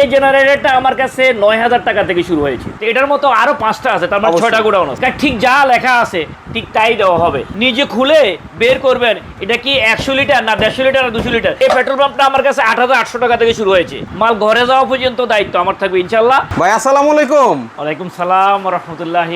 এই জেনারেটরটা আমার কাছে নয় হাজার টাকা থেকে শুরু হয়েছে। এটার মতো আরও পাঁচটা আছে তার মানে ছয়টা গোডাউন আছে। ঠিক যা লেখা আছে ঠিক তাই দেওয়া হবে। নিজে খুলে বের করবেন এটা কি একশো লিটার না দেড়শো লিটার না দুশো লিটার? এই পেট্রোল পাম্পটা আমার কাছে আট হাজার আটশো টাকা থেকে শুরু হয়েছে। মাল ঘরে যাওয়া পর্যন্ত দায়িত্ব আমার থাকবে ইনশাল্লাহ ভাই আসসালামু আলাইকুম। ওয়ালাইকুম সালাম রহমতুল্লাহ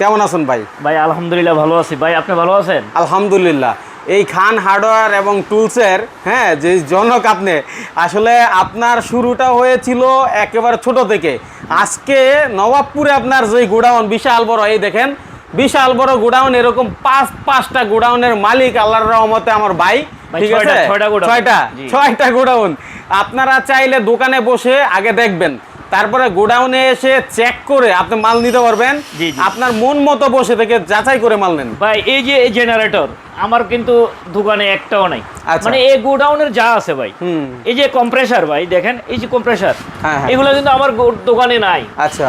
কেমন আছেন ভাই? ভাই আলহামদুলিল্লাহ ভালো আছি। ভাই আপনি ভালো আছেন? আলহামদুলিল্লাহ। এই খান হার্ডওয়্যার এবং টুলসের হ্যাঁ যে জনক আপনি আসলে আপনার শুরুটা হয়েছিল একেবারে ছোট থেকে। আজকে নবাবপুরে আপনার যে গোডাউন বিশাল বড় এই দেখেন বিশাল বড় গোডাউন এরকম পাঁচ পাঁচটা গোডাউনের মালিক আল্লাহর রহমতে আমার ভাই ঠিক আছে? ছয়টা। ছয়টা গোডাউন। আপনারা চাইলে দোকানে বসে আগে দেখবেন। তারপরে গোডাউনে এসে চেক করে আপনি মাল নিতে পারবেন। আপনার মন মতো বসে থেকে যাচাই করে মাল নেন ভাই এই যে এই জেনারেটর আমার কিন্তু দোকানে একটাও নাই আচ্ছা। মানে এই গোডাউনের যা আছে ভাই হুম এই যে কম্প্রেসার ভাই দেখেন এই যে কম্প্রেসার হ্যাঁ, হ্যাঁ। এগুলো কিন্তু আমার দোকানে নাই আচ্ছা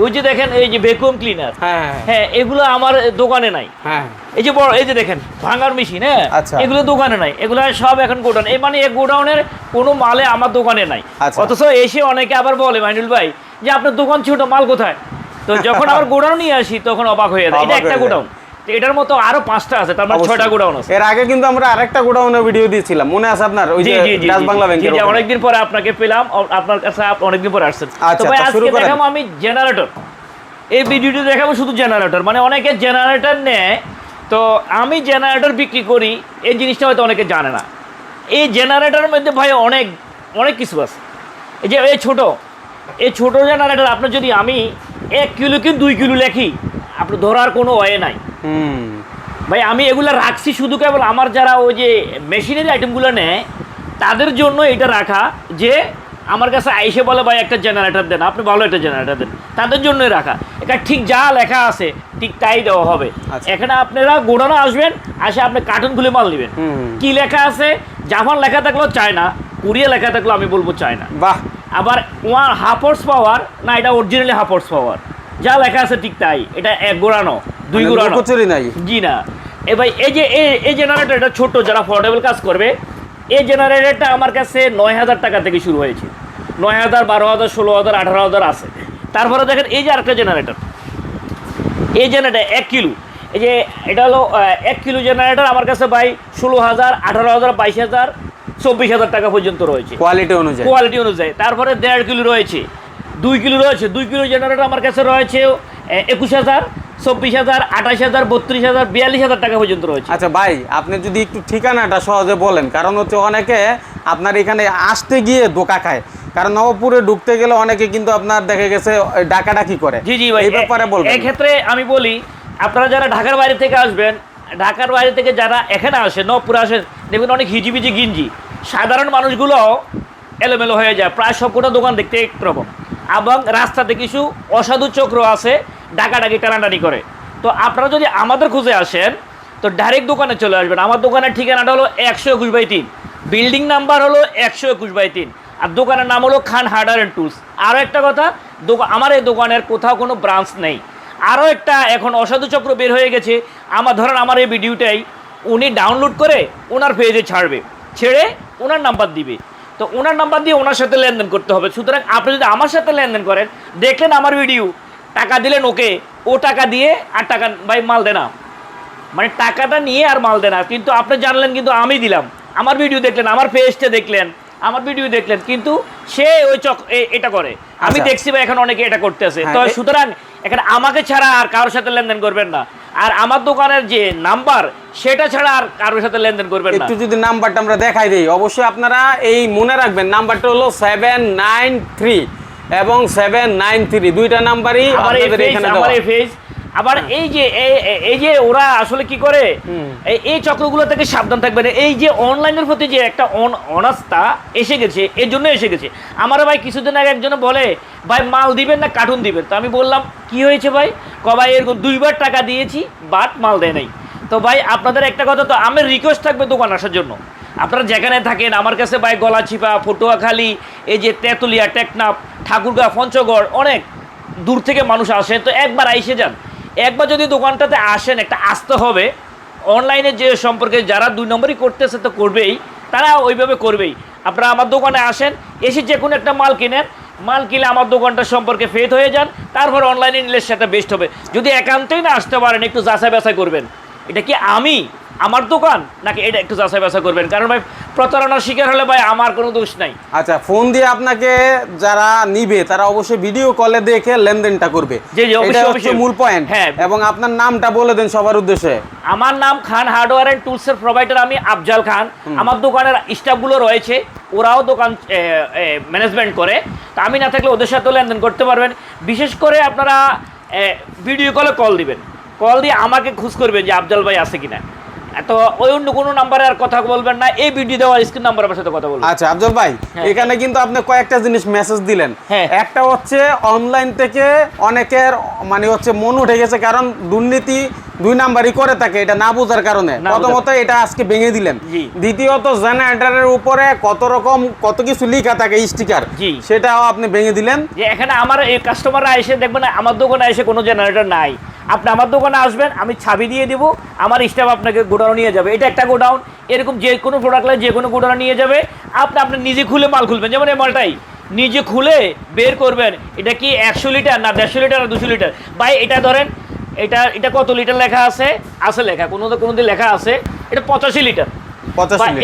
ওই যে দেখেন এই যে ভ্যাকুয়াম ক্লিনার হ্যাঁ হ্যাঁ, হ্যাঁ এগুলো আমার দোকানে নাই। হ্যাঁ। এই যে বড় এই যে দেখেন ভাঙার মেশিন হ্যাঁ? আচ্ছা। এগুলো দোকানে নাই। এগুলো সব এখন গোডাউন। এই মানে এই গোডাউনের কোনো মালে আমার দোকানে নাই। আচ্ছা। অথচ এসে অনেকে আবার বলে মাইনুল ভাই যে আপনার দোকান ছোট মাল কোথায়? তো যখন আবার গোডাউন নিয়ে আসি তখন অবাক হয়ে যায়। এটা একটা গোডাউন। এটার মতো আরও পাঁচটা আছে তার মানে ছয়টা গোডাউন আছে। এর আগে কিন্তু আমরা আরেকটা গোডাউনের ভিডিও দিয়েছিলাম মনে আছে আপনার? ওই যে ডাচ বাংলা ব্যাংকের জি, অনেকদিন পরে আপনাকে পেলাম আপনার কাছে অনেকদিন পরে আসছেন। আচ্ছা, তো ভাই আচ্ছা, আজকে। দেখাবো আমি জেনারেটর এই ভিডিওটি দেখাবো শুধু জেনারেটর মানে অনেকে জেনারেটর নেয় তো আমি জেনারেটর বিক্রি করি এই জিনিসটা হয়তো অনেকে জানে না। এই জেনারেটরের মধ্যে ভাই অনেক অনেক কিছু আছে। এই যে এই ছোট এই ছোট জেনারেটর আপনার যদি আমি এক কিলো কি দুই কিলো লেখি। আপনি ধরার কোনো ওয়ে নাই। ভাই আমি এগুলো রাখছি শুধু কেবল আমার যারা ওই যে মেশিনারি আইটেমগুলো নেয় তাদের জন্য এটা রাখা যে আমার কাছে আইসে বলে ভাই একটা জেনারেটর দেন। আপনি ভালো একটা জেনারেটর দেন। তাদের জন্যই রাখা। এটা ঠিক যা লেখা আছে ঠিক তাই দেওয়া হবে। আচ্ছা। এখানে আপনারা গোডানো আসবেন আসে আপনি কার্টুন খুলে মাল নেবেন কি লেখা আছে? জাপান লেখা থাকলেও চায় না কোরিয়া লেখা থাকলেও আমি বলব চায় না। বাহ! আবার ওয়ান হাফ হর্স পাওয়ার না এটা অরিজিনালি হাফ হর্স পাওয়ার যা লেখা আছে ঠিক তাই এটা এক গোড়ানো দুই মানে গোড়ানো। নাই। জি না। এ ভাই এই যে এই জেনারেটর এটা ছোট যারা ফোর্ডেবল কাজ করবে এই জেনারেটরটা আমার কাছে নয় হাজার টাকা থেকে শুরু হয়েছে। নয় হাজার বারো হাজার ষোলো হাজার আঠারো হাজার আছে। তারপরে দেখেন এই যে আরেকটা জেনারেটর এই জেনারেটর এক কিলো। এই যে এটা হলো এক কিলো জেনারেটর আমার কাছে ভাই ষোলো হাজার আঠারো হাজার বাইশ হাজার চব্বিশ হাজার টাকা পর্যন্ত রয়েছে। কোয়ালিটি অনুযায়ী। কোয়ালিটি অনুযায়ী। তারপরে দেড় কিলো রয়েছে। দুই কিলো রয়েছে। দুই কিলো জেনারেটর আমার কাছে রয়েছে একুশ হাজার চব্বিশ হাজার আঠাশ হাজার বত্রিশ হাজার বিয়াল্লিশ হাজার টাকা পর্যন্ত রয়েছে। আচ্ছা ভাই আপনি যদি একটু ঠিকানাটা সহজে বলেন কারণ হচ্ছে অনেকে আপনার এখানে আসতে গিয়ে ধোকা খায়। কারণ নবপুরে ঢুকতে গেলে অনেকে কিন্তু আপনার দেখে গেছে ডাকাডাকি করে। জি জি ভাই। এই ব্যাপারে বলবেন। এই ক্ষেত্রে আমি বলি আপনারা যারা ঢাকার বাইরে থেকে আসবেন ঢাকার বাইরে থেকে যারা এখানে আসেন নবপুরে আসেন দেখবেন অনেক হিজিবিজি গিঞ্জি। সাধারণ মানুষগুলো এলোমেলো হয়ে যায়। প্রায় সবকটা দোকান দেখতে একরকম। এবং রাস্তাতে কিছু অসাধু চক্র আছে, ডাকাডাকি, টানাটানি করে। তো আপনারা যদি আমাদের খুঁজে আসেন, তো ডাইরেক্ট দোকানে চলে আসবেন। আমার দোকানের ঠিকানাটা হলো একশো একুশ বাই তিন। বিল্ডিং নাম্বার হলো একশো একুশ বাই তিন। আর দোকানের নাম হলো খান হার্ডার অ্যান্ড টুলস। আরও একটা কথা আমার এই দোকানের কোথাও কোনো ব্রাঞ্চ নেই। আরও একটা এখন অসাধু চক্র বের হয়ে গেছে। আমার ধরেন আমার এই ভিডিওটাই উনি ডাউনলোড করে ওনার পেজে ছাড়বে। ছেড়ে ওনার নাম্বার দিবে। তো ওনার নাম্বার দিয়ে ওনার সাথে লেনদেন করতে হবে। সুতরাং আপনি যদি আমার সাথে লেনদেন করেন দেখলেন আমার ভিডিও টাকা দিলেন ওকে ও টাকা দিয়ে আর টাকা ভাই মাল দেনা মানে টাকাটা নিয়ে আর মাল দেনা কিন্তু আপনি জানলেন কিন্তু আমি দিলাম। আমার ভিডিও দেখলেন আমার পেজটা দেখলেন আমার ভিডিও দেখলেন কিন্তু সে ওই চক এটা করে। আমি আচ্ছা। দেখছি ভাই এখন অনেকে এটা করতেছে। হ্যাঁ, তো সুতরাং এখানে আমাকে ছাড়া আর কারোর সাথে লেনদেন করবেন না। আর আমার দোকানের যে নাম্বার সেটা ছাড়া আর কারোর সাথে লেনদেন করবেন না। একটু যদি নাম্বারটা আমরা দেখাই দিই অবশ্যই আপনারা এই মনে রাখবেন নাম্বারটা হলো সেভেন নাইন থ্রি এবং সেভেন নাইন থ্রি দুইটা নাম্বারই আমার এই ফেজ আমার দেওয়া। এই আবার যে এই- যে ওরা আসলে কি করে? এই- এই চক্রগুলো থেকে সাবধান থাকবেন এই যে অনলাইনের প্রতি যে একটা অন- অনাস্থা এসে গেছে এর জন্য এসে গেছে। আমার ভাই কিছুদিন আগে একজন বলে ভাই মাল দিবেন না কার্টুন দিবেন? তো আমি বললাম কি হয়েছে ভাই? ক ভাই এরকম দুইবার টাকা দিয়েছি বাট মাল দেয় নাই। তো ভাই আপনাদের একটা কথা তো আমার রিকোয়েস্ট থাকবে দোকান আসার জন্য। আপনারা যেখানে থাকেন আমার কাছে ভাই গলাচিপা পটুয়াখালী এই যে তেঁতুলিয়া টেকনাফ ঠাকুরগাঁ পঞ্চগড় অনেক দূর থেকে মানুষ আসে। তো একবার আইসে যান। একবার যদি দোকানটাতে আসেন, একটা আসতে হবে অনলাইনে যে সম্পর্কে যারা দুই নম্বরই করতেছে তো করবেই, তারা ওইভাবে করবেই। আপনারা আমার দোকানে আসেন, এসে যে কোনো একটা মাল কিনেন, মাল কিনে আমার দোকানটা সম্পর্কে ফেদ হয়ে যান, তারপর অনলাইনে নিলে সেটা বেস্ট হবে। যদি একান্তই না আসতে পারেন, একটু যাচাই বাছাই করবেন। এটা কি আমি? আমার দোকান? নাকি এটা একটু যাচাই বাছাই করবেন? কারণ ভাই প্রতারণার শিকার হলে ভাই আমার কোনো দোষ নাই। আচ্ছা ফোন দিয়ে আপনাকে যারা নিবে তারা অবশ্যই ভিডিও কলে দেখে লেনদেনটা করবে। জি, জি, অবশ্যই, অবশ্যই। মূল পয়েন্ট হ্যাঁ। এবং আপনার নামটা বলে দেন সবার উদ্দেশ্যে। আমার নাম খান হার্ডওয়্যার অ্যান্ড টুলসের প্রোভাইডার আমি আফজাল খান। আমার দোকানের স্টাফগুলো রয়েছে ওরাও দোকান ম্যানেজমেন্ট করে। তা আমি না থাকলে ওদের সাথেও লেনদেন করতে পারবেন। বিশেষ করে আপনারা ভিডিও কলে কল দিবেন। কল দিয়ে আমাকে খোঁজ করবেন যে আফজাল ভাই আছে কিনা। তো ওই অন্য কোনো নাম্বারে আর কথা বলবেন না এই ভিডিও দেওয়া স্ক্রিন নাম্বার আমার সাথে কথা বলবেন আচ্ছা আফজল ভাই হ্যাঁ। এখানে কিন্তু আপনি কয়েকটা জিনিস মেসেজ দিলেন হ্যাঁ। একটা হচ্ছে অনলাইন থেকে অনেকের মানে হচ্ছে মন উঠে গেছে কারণ দুর্নীতি দুই নাম্বারই করে থাকে এটা না বোঝার কারণে। প্রথমত এটা আজকে ভেঙে দিলেন। দ্বিতীয়ত জেনারেটরের উপরে কত রকম কত কিছু লেখা থাকে স্টিকার। সেটাও আপনি ভেঙে দিলেন। যে এখানে আমার এই কাস্টমাররা এসে দেখবেন আমার দোকানে এসে কোনো জেনারেটর নাই। আপনি আমার দোকানে আসবেন আমি ছাবি দিয়ে দিব আমার স্টাফ আপনাকে গোডাউন নিয়ে যাবে। এটা একটা গোডাউন এরকম যে কোনো প্রোডাক্ট লাগে যে কোনো গোডাউন নিয়ে যাবে। আপনি আপনি নিজে খুলে মাল খুলবেন। যেমন এই মালটাই নিজে খুলে বের করবেন এটা কি একশো লিটার না দেড়শো লিটার না দুশো লিটার ভাই এটা ধরেন এটা এটা কত লিটার লেখা আছে? আছে লেখা কোনো কোনো দিন লেখা আছে। এটা পঁচাশি লিটার।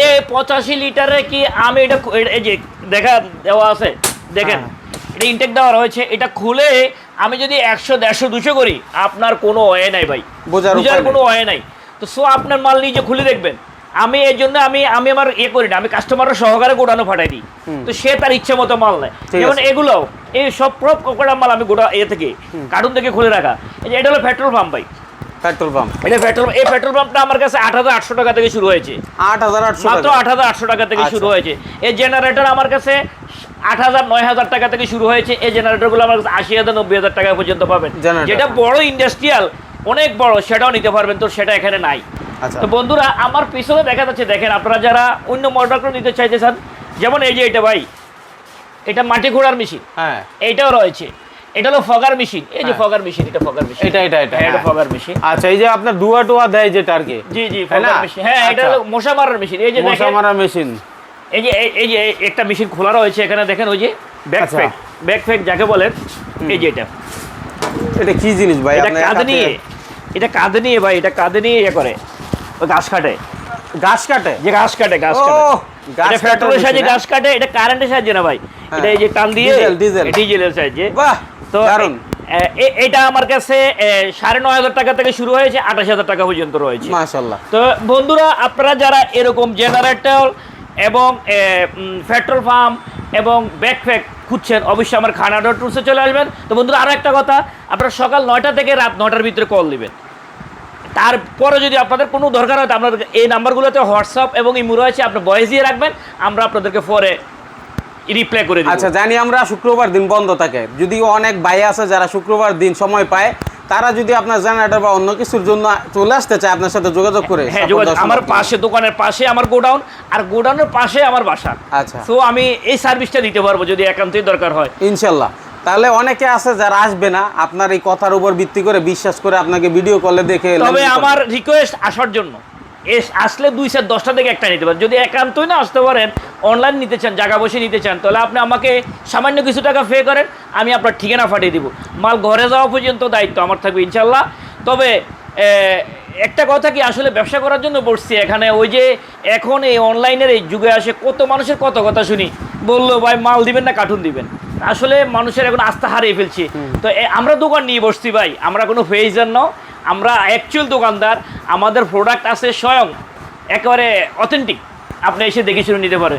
এই পঁচাশি লিটারে কি আমি এটা এই যে দেখা দেওয়া আছে দেখেন। হ্যাঁ। এটা ইনটেক দেওয়া রয়েছে। এটা খুলে আমি যদি একশো দেড়শো দুশো করি আপনার কোনো ওয়ে নাই ভাই। বোঝার। কোনো ওয়ে নাই। তো সো আপনার মাল নিজে খুলে দেখবেন। আমি এর জন্য আমি আমি আমার ইয়ে করি না আমি কাস্টমারের সহকারে গোডানো ফাটাই দিই। তো সে তার ইচ্ছে মতো মাল নেয়। যেমন আছে। এই সব প্রব কোকড়া মাল আমি গোডা এ থেকে কার্টুন থেকে খুলে রাখা। এই যে এটা হলো পেট্রোল পাম্প ভাই। পেট্রোল পাম্প এটা পেট্রোল এই পেট্রোল পাম্পটা আমার কাছে আট হাজার আটশো টাকা থেকে শুরু হয়েছে। আট হাজার আটশো মাত্র আট হাজার আটশো টাকা থেকে আচ্ছা। শুরু হয়েছে। এই জেনারেটর আমার কাছে আট হাজার নয় হাজার টাকা থেকে শুরু হয়েছে। এই জেনারেটরগুলো আমার কাছে আশি হাজার নব্বই হাজার টাকা পর্যন্ত পাবেন। যেটা বড় ইন্ডাস্ট্রিয়াল অনেক বড় সেটাও নিতে পারবেন তো সেটা এখানে নাই। আচ্ছা। তো বন্ধুরা আমার পিছনে দেখা যাচ্ছে দেখেন আপনারা যারা অন্য মডেলগুলো নিতে চাইতেছেন যেমন এই যে এটা ভাই এটা মাটি ঘোড়ার মেশিন। হ্যাঁ। এটাও রয়েছে। এটা হলো ফগার মেশিন। এই যে হ্যাঁ। ফগার মেশিন এটা ফগার মেশিন। এটা এটা এটা হ্যাঁ, এটা হ্যাঁ। Fogger machine. আচ্ছা এই যে আপনার ডুয়া টুয়া দেয় যেটা আর কি জি জি ফগার মেশিন। হ্যাঁ এটা আচ্ছা। হলো মশা মারার মেশিন। এই যে মশা দেখেন মারা মেশিন। এই যে এই- যে একটা মেশিন খোলা রয়েছে এখানে দেখেন ওই যে ব্যাক আচ্ছা। ফ্যাক ব্যাক ফ্যাক যাকে বলেন এই যে এটা। এটা কি জিনিস ভাই? এটা কাঁধে নিয়ে এটা কাঁধে নিয়ে ভাই এটা কাঁধে নিয়ে ইয়ে করে। ওই ঘাস কাটে। গাছ কাটে? যে গাছ কাটে গাছ কাটে। এটা পেট্রোলের সাহায্যে machine, ঘাস কাটে এটা কারেন্টের সাহায্যে না ভাই? হ্যাঁ। এটা এই যে টান দিয়ে ডিজেল, ডিজেল। ডিজেলের সাহায্যে। বাহ তো এটা আমার কাছে সাড়ে নয় হাজার টাকা থেকে শুরু হয়েছে আঠাশ হাজার টাকা পর্যন্ত রয়েছে। তো বন্ধুরা আপনারা যারা এরকম জেনারেটর এবং পেট্রোল পাম্প এবং ব্যাকপ্যাক খুঁজছেন অবশ্যই আমার খানাডোর টুলসে চলে আসবেন। তো বন্ধুরা আরও একটা কথা আপনারা সকাল নয়টা থেকে রাত নয়টার ভিতরে কল দিবেন। তারপরে যদি আপনাদের কোনো দরকার হয় তো আপনাদের এই নাম্বারগুলোতে হোয়াটসঅ্যাপ এবং ইমো রয়েছে আপনি ভয়েস দিয়ে রাখবেন আমরা আপনাদেরকে পরে রিপ্লাই করে আচ্ছা জানি আমরা শুক্রবার দিন বন্ধ থাকে। যদি অনেক ভাই আছে যারা শুক্রবার দিন সময় পায় তারা যদি আপনার জেনারেটর বা অন্য কিছুর জন্য চলে আসতে চায় আপনার সাথে যোগাযোগ করে হ্যাঁ আমার পাশে দোকানের পাশে আমার গোডাউন আর গোডাউনের পাশে আমার বাসা। আচ্ছা। তো আমি এই সার্ভিসটা দিতে পারব যদি একান্তই দরকার হয়। ইনশাল্লাহ। তাহলে অনেকে আছে যারা আসবে না আপনার এই কথার উপর ভিত্তি করে বিশ্বাস করে আপনাকে ভিডিও কলে দেখে তবে আমার রিকোয়েস্ট আসার জন্য। এস আসলে দুই সেট দশটা থেকে একটা নিতে পারেন। যদি একান্তই না আসতে পারেন অনলাইন নিতে চান জায়গা বসে নিতে চান তাহলে আপনি আমাকে সামান্য কিছু টাকা পে করেন আমি আপনার ঠিকানা পাঠিয়ে দিব। মাল ঘরে যাওয়া পর্যন্ত দায়িত্ব আমার থাকবে ইনশাল্লাহ তবে একটা কথা কি আসলে ব্যবসা করার জন্য বসছি। এখানে ওই যে এখন এই অনলাইনের এই যুগে আসে কত মানুষের কত কথা শুনি। বলল ভাই মাল দিবেন না কার্টুন দিবেন। আসলে মানুষের এখন আস্থা হারিয়ে ফেলছি। তো এ- আমরা দোকান নিয়ে বসছি ভাই আমরা কোনো ফেইজার ন আমরা অ্যাকচুয়াল দোকানদার আমাদের প্রোডাক্ট আছে স্বয়ং একেবারে অথেন্টিক আপনি এসে দেখে শুনে নিতে পারেন।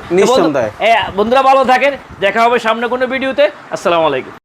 বন্ধুরা ভালো থাকেন দেখা হবে সামনে কোনো ভিডিওতে আসসালামু আলাইকুম।